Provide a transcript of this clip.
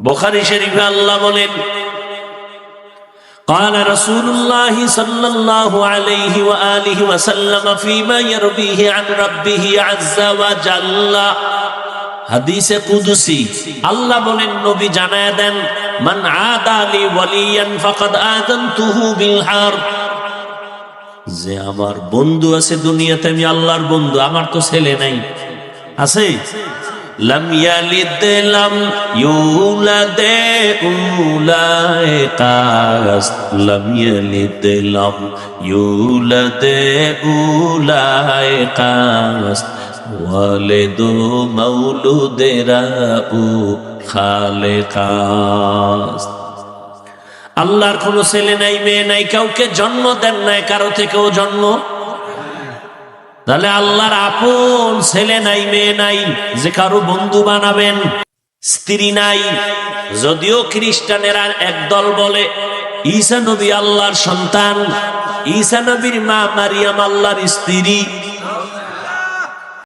বোখারি শরীফে আল্লাহ বলেন قال رسول الله صلى الله عليه وآله وسلم فيما يرويه عن ربه عز وجل হাদিসে কুদুসি আল্লাহ বলেন নবী জানায় দেন মান আদালি ওয়ালিয়ান ফাকাদ আযানতুহু বিল হারব যে আমার বন্ধু আছে দুনিয়াতে আমি আল্লাহর বন্ধু আমার তো ছেলে নাই আছে লাম ইয়ালিদ ইউলাদ উলাইকাস লাম ইয়ালিদ লাম ইউলাদ উলাইকাস ওয়ালিদু মাউলুদেরা উ খালেকাস আল্লাহর কোনো ছেলে নাই, মেয়ে নাই, কাউকে জন্ম দেন নাই, কারও থেকেও জন্ম তাহলে আল্লাহর আপন ছেলে নাই, মেয়ে নাই, যে কারও বন্ধু বানাবেন, স্ত্রী নাই। যদিও খ্রিস্টানেরা একদল বলে, ঈসা নবী আল্লাহর সন্তান, ঈসা নবীর মা মারিয়াম আল্লাহর স্ত্রী।